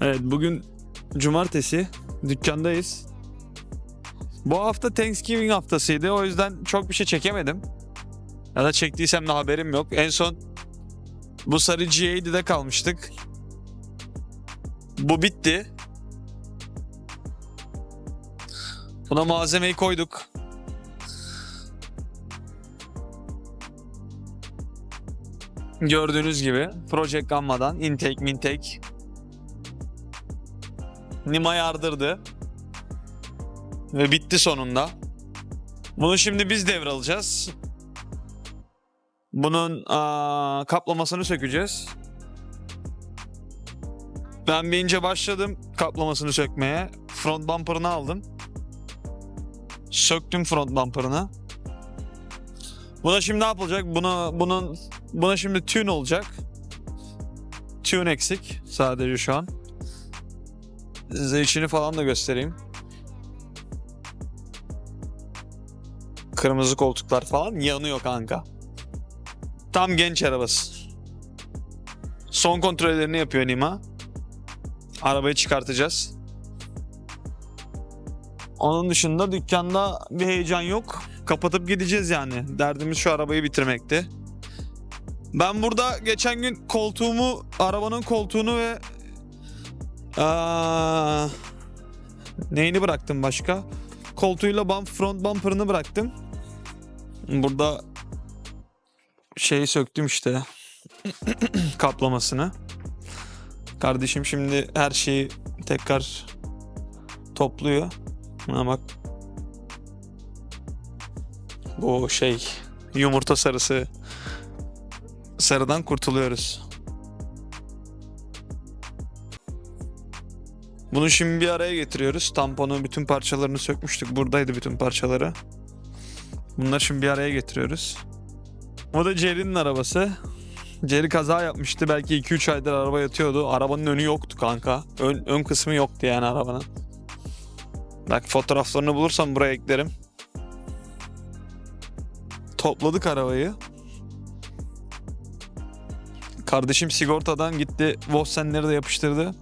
Evet bugün cumartesi dükkandayız. Bu hafta Thanksgiving haftasıydı o yüzden çok bir şey çekemedim. Ya da çektiysem de haberim yok. En son bu sarı G8'de kalmıştık. Bu bitti. Buna malzemeyi koyduk. Gördüğünüz gibi Project Gamma'dan intake mintake Nima yardırdı. Ve bitti sonunda. Bunu şimdi biz devralacağız. Bunun aa, kaplamasını sökeceğiz. Ben bir ince başladım kaplamasını sökmeye. Front bumper'ını aldım. Söktüm front bumper'ını. Buna şimdi ne yapılacak? Buna bunun buna şimdi tune olacak. Tune eksik sadece şu an. Size içini falan da göstereyim. Kırmızı koltuklar falan yanıyor kanka. Tam genç arabası. Son kontrollerini yapıyor Nima. Arabayı çıkartacağız. Onun dışında dükkanda bir heyecan yok. Kapatıp gideceğiz yani. Derdimiz şu arabayı bitirmekti. Ben burada geçen gün koltuğumu, arabanın koltuğunu ve Aa, neyini bıraktım başka? Koltuğuyla bump, front bumper'ını bıraktım. Burada şeyi söktüm işte. kaplamasını. Kardeşim şimdi her şeyi tekrar topluyor. Ha bak. Bu şey yumurta sarısı sarıdan kurtuluyoruz. Bunu şimdi bir araya getiriyoruz. Tamponun bütün parçalarını sökmüştük. Buradaydı bütün parçaları. Bunları şimdi bir araya getiriyoruz. O da Jerry'nin arabası. Jerry kaza yapmıştı. Belki 2-3 aydır araba yatıyordu. Arabanın önü yoktu kanka. Ön, ön kısmı yoktu yani arabanın. Bak fotoğraflarını bulursam buraya eklerim. Topladık arabayı. Kardeşim sigortadan gitti. Vosenleri de yapıştırdı.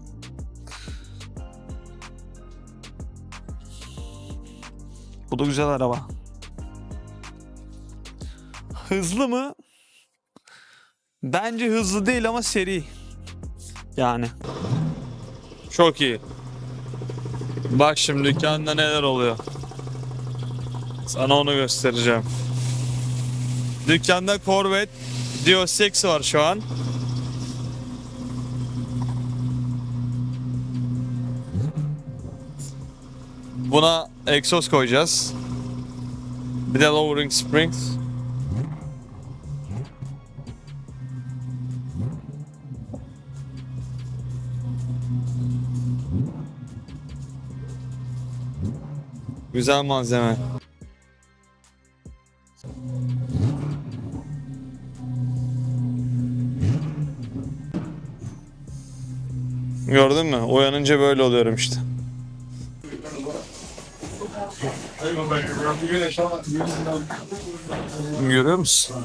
Bu da güzel araba. Hızlı mı? Bence hızlı değil ama seri. Yani. Çok iyi. Bak şimdi dükkanda neler oluyor. Sana onu göstereceğim. Dükkanda Corvette Dios 6 var şu an. Buna egzoz koyacağız. Bir de lowering springs. Güzel malzeme. Gördün mü? Uyanınca böyle oluyorum işte. Görüyor musun?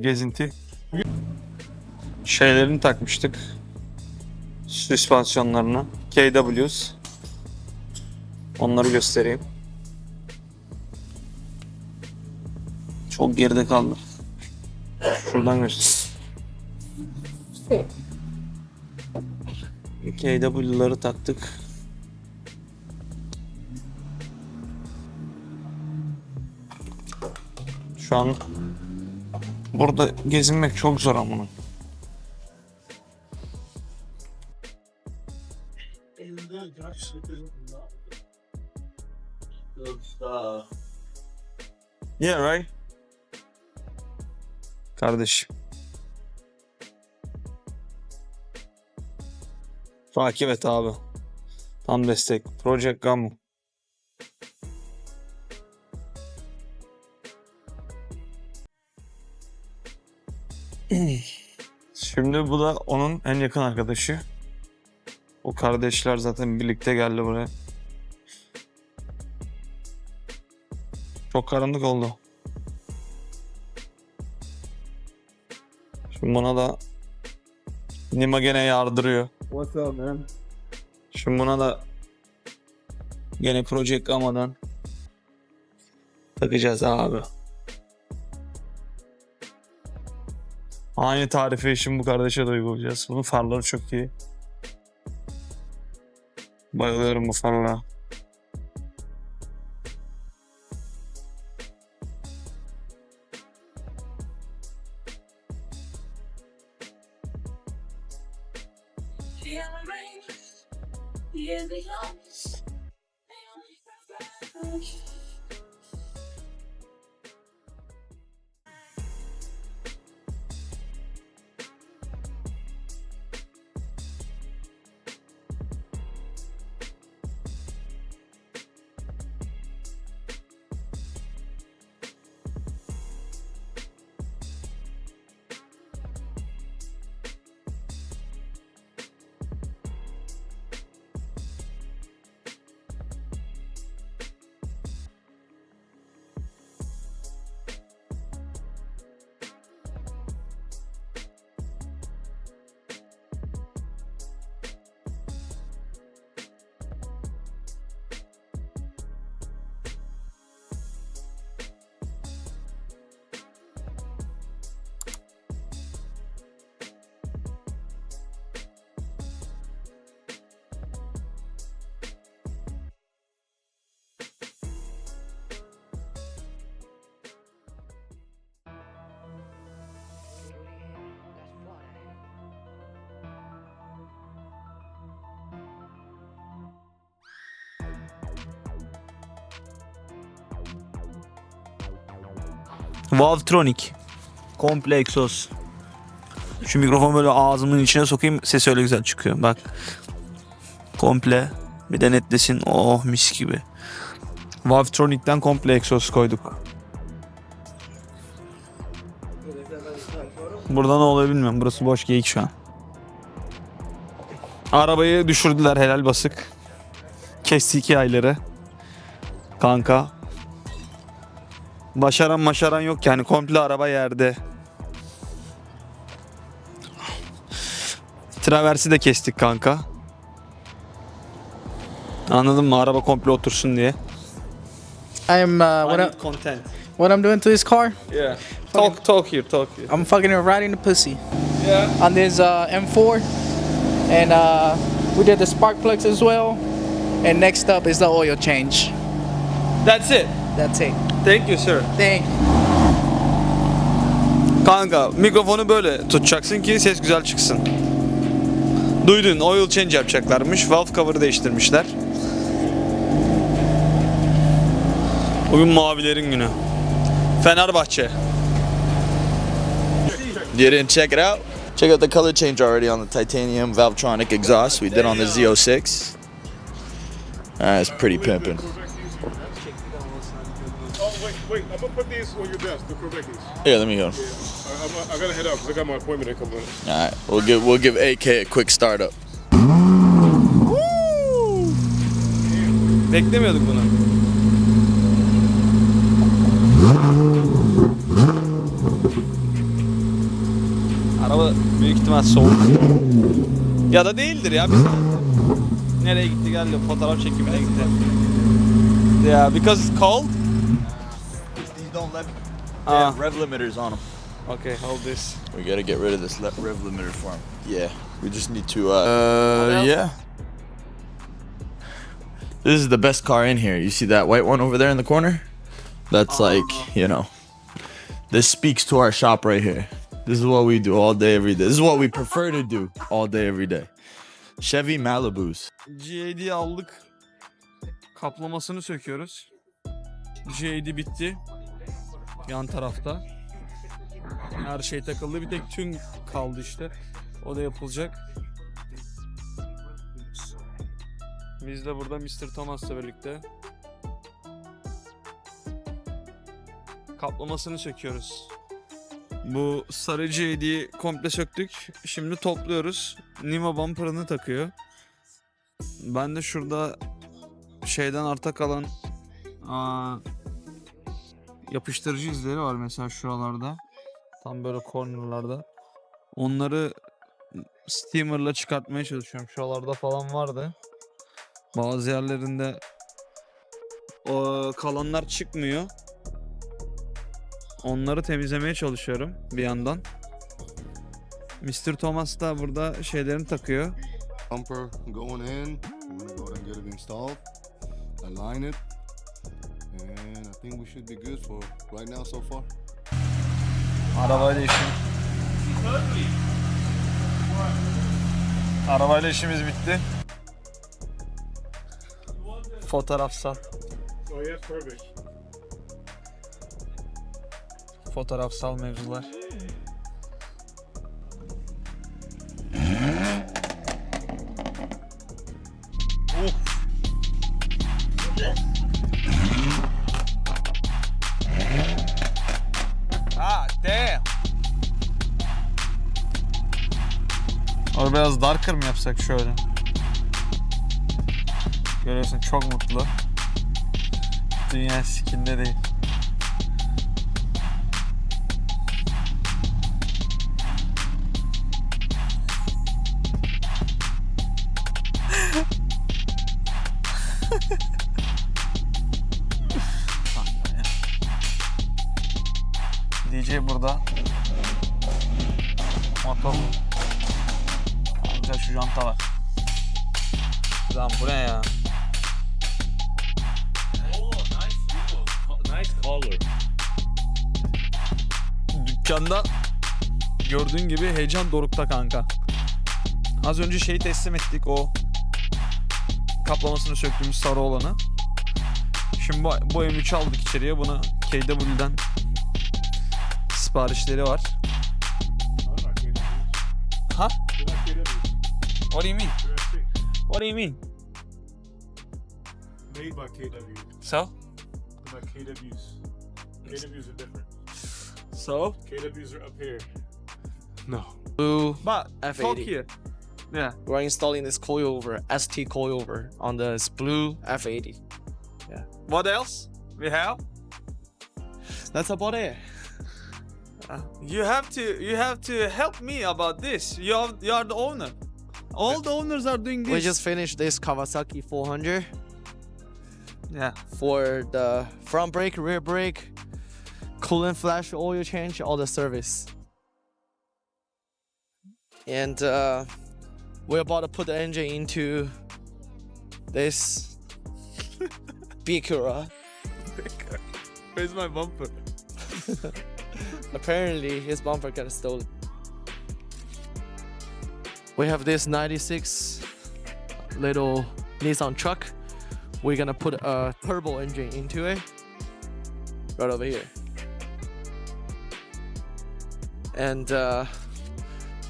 Gezinti. Şeylerini takmıştık. Süspansiyonlarını. KW's. Onları göstereyim. Çok geride kaldı. Şuradan göster. KW'ları taktık. Şu an burada gezinmek çok zor ama. Yeah right. Kardeşim. Takip et abi. Tam destek. Project Gamu. Şimdi bu da onun en yakın arkadaşı. O kardeşler zaten birlikte geldi buraya. Çok karanlık oldu. Şimdi buna da Nima gene yardırıyor. What's up, man? Şimdi buna da gene Project Gama'dan takacağız abi. Aynı tarifi şimdi bu kardeşe de uygulayacağız. Bunun farları çok iyi. Bayılıyorum bu farlara. Valvetronic. Komple egzoz. Şu mikrofonu böyle ağzımın içine sokayım ses öyle güzel çıkıyor. Bak. Komple. Bir de netlesin. Oh mis gibi. Valvetronic'ten komple egzoz koyduk. Burada ne oluyor bilmiyorum. Burası boş geyik şu an. Arabayı düşürdüler helal basık. Kesti iki ayları. Kanka. Başaran maşaran yok yani komple araba yerde. Traversi de kestik kanka. Anladın mı? Araba komple otursun diye. I'm uh, what, I, content. what I'm doing to this car. Yeah. Talk talk here, talk here. I'm fucking riding the pussy Yeah. on this uh, M4, and uh, we did the spark plugs as well. And next up is the oil change. That's it. That's it. Thank you sir. Thank. Kanka mikrofonu böyle tutacaksın ki ses güzel çıksın. Duydun oil change yapacaklarmış. Valve cover'ı değiştirmişler. Bugün mavilerin günü. Fenerbahçe. You didn't check it out? Check out the color change already on the titanium Valvetronic exhaust we did on the Z06. Uh, it's pretty pimping. Wait. I'm gonna put these on your desk, the Corveckies. Here, let me go. I, I'm, I gotta head out because I got my appointment in a couple minutes. All right, we'll give we'll give AK a quick startup. Beklemiyorduk bunu. Araba büyük ihtimal soğuk. Ya da değildir ya. Biz... Nereye gitti geldi fotoğraf çekimine gitti. Yeah, because it's cold. Ah. rev limiters on them. Okay, hold this. We gotta get rid of this le- rev limiter for 'em. Yeah, we just need to. Uh, uh yeah. This is the best car in here. You see that white one over there in the corner? That's like, you know, this speaks to our shop right here. This is what we do all day, every day. This is what we prefer to do all day, every day. Chevy Malibu's. GAD aldık. Kaplamasını söküyoruz. GAD bitti. Yan tarafta. Her şey takıldı. Bir tek tüm kaldı işte. O da yapılacak. Biz de burada Mr. Thomas'la birlikte kaplamasını söküyoruz. Bu sarı GAD'yi komple söktük. Şimdi topluyoruz. Nima bumper'ını takıyor. Ben de şurada şeyden arta kalan aa, yapıştırıcı izleri var mesela şuralarda. Tam böyle cornerlarda. Onları steamer'la çıkartmaya çalışıyorum. Şuralarda falan vardı. Bazı yerlerinde o kalanlar çıkmıyor. Onları temizlemeye çalışıyorum bir yandan. Mr. Thomas da burada şeylerini takıyor. bumper going in. Go ahead and get it installed. Align it. And I think we should be good for right now so far. Arabayla işim. Arabayla işimiz bitti. Fotoğrafsal. Oh, yes, perfect. Fotoğrafsal mevzular. Biraz darker mı yapsak şöyle? Görüyorsun çok mutlu. Dünya sikinde değil. Şu janta var. Lan bu ne ya? Dükkanda gördüğün gibi heyecan dorukta kanka. Az önce şeyi teslim ettik o kaplamasını söktüğümüz sarı olanı. Şimdi bu, bu M3'ü aldık içeriye. Bunu KW'den siparişleri var. Ha? You're not kidding me. What do you mean? You're a oh sick. What do you mean? Made by KW. So? By KWs. KWs are different. So? KWs are up here. No. Blue But F80. talk here. Yeah. We're installing this coilover, ST coilover on this blue F80. Yeah. What else we have? That's about it. Uh, you have to you have to help me about this. You are you are the owner. All the owners are doing this. We just finished this Kawasaki 400 yeah. for the front brake, rear brake, coolant flash, oil change, all the service. And uh, we're about to put the engine into this Bicura. Where's my bumper? Apparently, his bumper got stolen. We have this 96 little Nissan truck. We're gonna put a turbo engine into it right over here. And uh,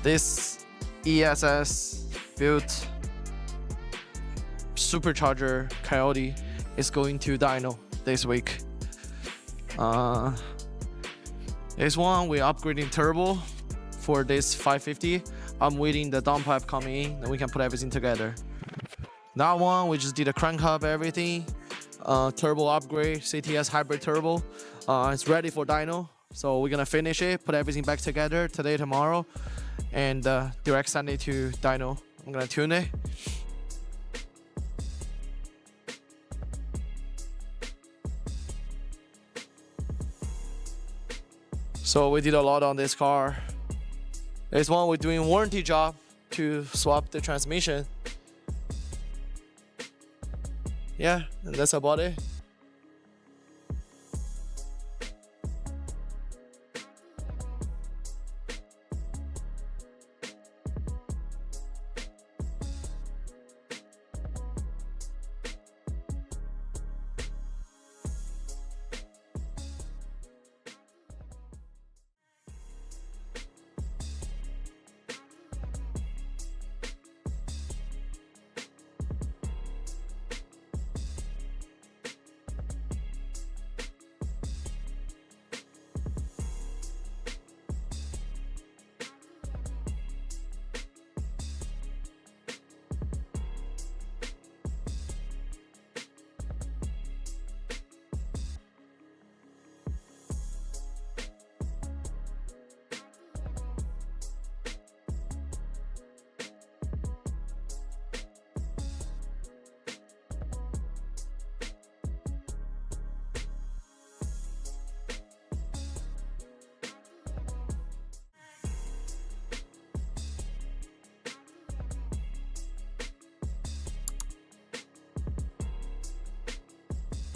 this ESS built supercharger Coyote is going to dyno this week. Uh, this one we're upgrading turbo for this 550. I'm waiting the downpipe coming in, then we can put everything together. That one we just did a crank hub, everything, uh, turbo upgrade, CTS hybrid turbo. Uh, it's ready for dyno, so we're gonna finish it, put everything back together today, tomorrow, and uh, direct send it to dyno. I'm gonna tune it. So we did a lot on this car. This one we're doing warranty job to swap the transmission. Yeah, that's about it.